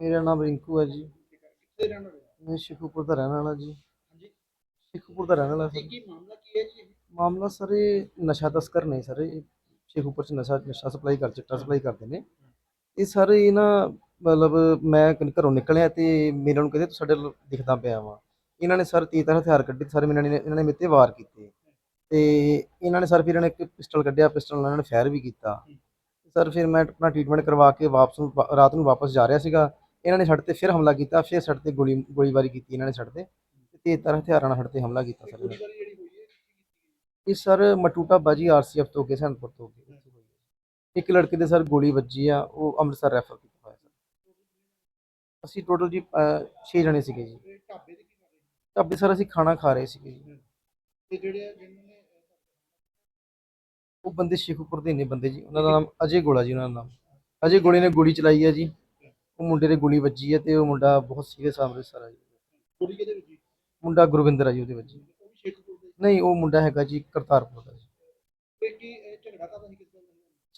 ਮੇਰਾ ਨਾਮ ਰਿੰਕੂ ਹੈ ਜੀ। ਕਿੱਥੇ ਰਹਿਣ ਵਾਲੇ ਹੋ? ਮੈਂ ਸ਼ਿਖੂਪੁਰ ਦਾ ਰਹਿਣ ਵਾਲਾ ਜੀ। ਹਾਂਜੀ ਸ਼ਿਖੂਪੁਰ ਦਾ ਰਹਿਣ ਵਾਲਾ ਸਰ ਕੀ ਮਾਮਲਾ ਕੀ ਹੈ ਜੀ? ਇਹ? ਮਾਮਲਾ ਸਰ ਇਹ ਨਸ਼ਾ ਤਸਕਰ ਨੇ ਸਰ ਇਹ ਸ਼ਿਖੂਪੁਰ ਚ ਨਸ਼ਾ ਨਸ਼ਾ ਸਪਲਾਈ ਕਰ ਚਿੱਟਾ ਸਪਲਾਈ ਕਰਦੇ ਨੇ। ਇਹ ਸਰ ਇਹ ਨਾ ਮਤਲਬ ਮੈਂ ਘ- ਘਰੋਂ ਨਿਕਲਿਆ ਤੇ ਮੇਰੇ ਨੂੰ ਕਹਿੰਦੇ ਤੂੰ ਸਾਡੇ ਵੱਲ ਦਿਖਦਾ ਪਿਆ ਵਾ। ਇਹਨਾਂ ਨੇ ਸਰ ਤੀਹ ਤਰ੍ਹਾਂ ਹਥਿਆਰ ਕੱਢੇ ਸਰ ਇਹਨਾਂ ਨੇ ਇਹਨਾਂ ਨੇ ਮੇਰੇ ਤੇ ਵਾਰ ਕੀਤੇ। ਤੇ ਇਹਨਾਂ ਨੇ ਸਰ ਫਿਰ ਇਹਨਾਂ ਨੇ ਇੱਕ ਪਿਸਟਲ ਕੱਢਿਆ ਪਿਸਟਲ ਨਾਲ ਇਹਨਾਂ ਨੇ ਫਾਇਰ ਵੀ ਕੀਤਾ। ਸਰ ਫਿਰ ਮੈਂ ਆਪਣਾ ਟ੍ਰੀਟਮੈਂਟ ਕਰਵਾ ਕੇ ਵਾਪਸ ਨੂੰ- ਵਾ- ਰਾਤ ਨੂੰ ਵਾਪਸ ਜਾ ਰਿਹਾ ਸੀਗਾ। ਇਹਨਾਂ ਨੇ ਸਾਡੇ ਤੇ ਫਿਰ ਹਮਲਾ ਕੀਤਾ ਫਿਰ ਸਾਡੇ ਤੇ ਗੋਲੀ ਗੋਲੀਬਾਰੀ ਕੀਤੀ ਇਹਨਾਂ ਨੇ ਸਾਡੇ ਤੇ ਤੇ ਤਰ੍ਹਾਂ ਹਥਿਆਰਾਂ ਨਾਲ ਸਾਡੇ ਤੇ ਹਮਲਾ ਕੀਤਾ ਸਰ। ਇਹਨਾਂ ਨੇ। ਇਹ ਸਰ ਮਟੂਟਾ ਬਾਜੀ ਆਰਸੀਐਫ ਤੋਂ ਕੇ ਸੈਨਪੁਰ ਤੋਂ ਕੇ। ਇੱਕ ਲੜਕੇ ਦੇ ਸਰ ਗੋਲੀ ਵੱਜੀ ਆ ਉਹ ਅੰਮ੍ਰਿਤਸਰ ਰੈਫਰ ਕੀਤਾ ਹੋਇਆ ਸਰ। ਅਸੀਂ ਟੋਟਲ ਜੀ 6 ਜਣੇ ਸੀਗੇ ਜੀ। ਢਾਬੇ ਦੇ ਕੀ ਕਰ ਰਹੇ ਢਾਬੇ ਸਰ ਅਸੀਂ ਖਾਣਾ ਖਾ ਰਹੇ ਸੀਗੇ ਜੀ। ਤੇ ਜਿਹੜੇ ਜਿਨ੍ਹਾਂ ਨੇ ਉਹ ਬੰਦੇ ਸ਼ੇਖੂਪੁਰ ਦੇ ਨੇ ਬੰਦੇ ਜੀ ਉਹਨਾਂ ਦਾ ਨਾਮ ਅਜੇ ਗੋਲਾ ਜੀ ਉਹਨਾਂ ਦਾ ਨਾਮ। ਅਜੇ ਗੋਲੇ ਨੇ ਗੋਲੀ ਚਲਾਈ ਹੈ ਜੀ। ਉਹ ਮੁੰਡੇ ਦੇ ਗੋਲੀ ਵੱਜੀ ਹੈ ਤੇ ਉਹ ਮੁੰਡਾ ਬਹੁਤ ਸੀਰੀਅਸ ਅੰਮ੍ਰਿਤਸਰ ਆ ਜੀ। ਗੋਲੀ ਕਿਹਦੇ ਵਿੱਚ ਜੀ? ਮੁੰਡਾ ਗੁਰਵਿੰਦਰ ਆ ਜੀ ਉਹਦੇ ਵੱਜੀ। ਉਹ ਵੀ ਸ਼ੇਖਪੁਰ ਦੇ? ਨਹੀਂ ਉਹ ਮੁੰਡਾ ਹੈਗਾ ਜੀ ਕਰਤਾਰਪੁਰ ਦਾ ਜੀ। ਤੇ ਕੀ ਇਹ ਝਗੜਾ ਤਾਂ ਨਹੀਂ ਕਿਸ ਗੱਲ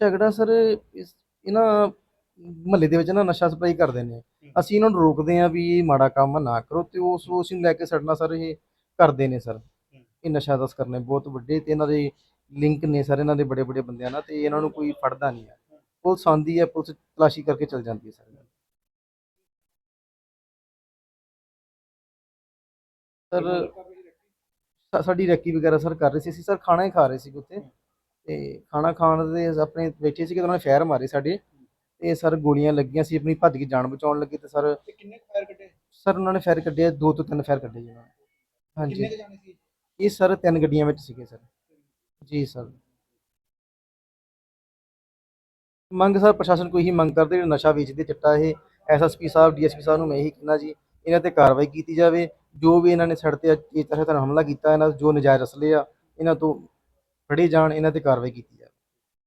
ਦਾ ਝਗੜਾ ਸਰ ਇਸ ਇਹਨਾਂ ਮਹੱਲੇ ਦੇ ਵਿੱਚ ਨਾ ਨਸ਼ਾ ਸਪਲਾਈ ਕਰਦੇ ਨੇ। ਅਸੀਂ ਇਹਨਾਂ ਨੂੰ ਰੋਕਦੇ ਆ ਵੀ ਇਹ ਮਾੜਾ ਕੰਮ ਨਾ ਕਰੋ ਤੇ ਉਸ ਉਸ ਨੂੰ ਲੈ ਕੇ ਸਾਡੇ ਨਾਲ ਸਰ ਇਹ ਕਰਦੇ ਨੇ ਸਰ। ਇਹ ਨਸ਼ਾ ਤਸਕਰ ਨੇ ਬਹੁਤ ਵੱਡੇ ਤੇ ਇਹਨਾਂ ਦੇ ਲਿੰਕ ਨੇ ਸਰ ਇਹਨਾਂ ਦੇ ਬੜੇ ਬੜੇ ਬੰਦਿਆਂ ਨਾਲ ਤੇ ਇਹਨਾਂ ਨੂੰ ਕੋਈ ਫੜਦਾ ਨਹੀਂ ਹੈ। ਪੁਲਿਸ ਆਉਂਦੀ ਹੈ ਪੁਲਿਸ ਤਲਾਸ਼ੀ ਕਰਕੇ ਚਲ ਜਾਂਦੀ ਹੈ ਸਰ। ਸਰ ਸਾਡੀ ਰੈਕੀ ਵਗੈਰਾ ਸਰ ਕਰ ਰਹੇ ਸੀ। ਅਸੀਂ ਸਰ ਖਾਣਾ ਹੀ ਖਾ ਰਹੇ ਸੀ ਉੱਥੇ। ਤੇ ਖਾਣਾ ਖਾਣ ਦੇ ਆਪਣੇ ਬੈਠੇ ਸੀ ਕਿ ਉਹਨਾਂ ਨੇ ਫਾਇਰ ਮਾਰੇ ਸਾਡੇ। ਤੇ ਸਰ ਗੋਲੀਆਂ ਲੱਗੀਆਂ ਸੀ ਆਪਣੀ ਭੱਜ ਕੇ ਜਾਨ ਬਚਾਉਣ ਲੱਗੇ ਤੇ ਸਰ ਤੇ ਕਿੰਨੇ ਫਾਇਰ ਕੱਢੇ? ਸਰ ਉਹਨਾਂ ਨੇ ਫਾਇਰ ਕੱਢੇ ਦੋ ਤੋਂ ਤਿੰਨ ਫਾਇਰ ਕੱਢੇ ਜੀ ਉਹਨਾਂ ਨੇ। ਕਿੰਨੇ ਹਾਂਜੀ ਜਾਣੇ ਇਹ ਸਰ ਤਿੰਨ ਗੱਡੀਆਂ ਵਿੱਚ ਸੀਗੇ ਸਰ। ਜੀ ਸਰ। ਮੰਗ ਸਰ ਪ੍ਰਸ਼ਾਸਨ ਕੋਈ ਹੀ ਮੰਗ ਕਰਦੇ ਜਿਹੜਾ ਨਸ਼ਾ ਵੇਚਦੇ ਚਿੱਟਾ ਇਹ ਐਸਐਸਪੀ ਸਾਹਿਬ ਡੀਐਸਪੀ ਸਾਹਿਬ ਨੂੰ ਮੈਂ ਇਹੀ ਕਹਿਣਾ ਜੀ ਇਹਨਾਂ ਤੇ ਕਾਰਵਾਈ ਕੀਤੀ ਜਾਵੇ। ਜੋ ਵੀ ਇਹਨਾਂ ਨੇ ਸਾਡੇ ਤੇ ਇਹ ਤਰ੍ਹਾਂ ਹਮਲਾ ਕੀਤਾ, ਇਹਨਾਂ ਜੋ ਨਜਾਇਜ਼ ਅਸਲੇ ਆ, ਇਹਨਾਂ ਤੋਂ ਫੜੇ ਜਾਣ, ਇਹਨਾਂ ਤੇ ਕਾਰਵਾਈ ਕੀਤੀ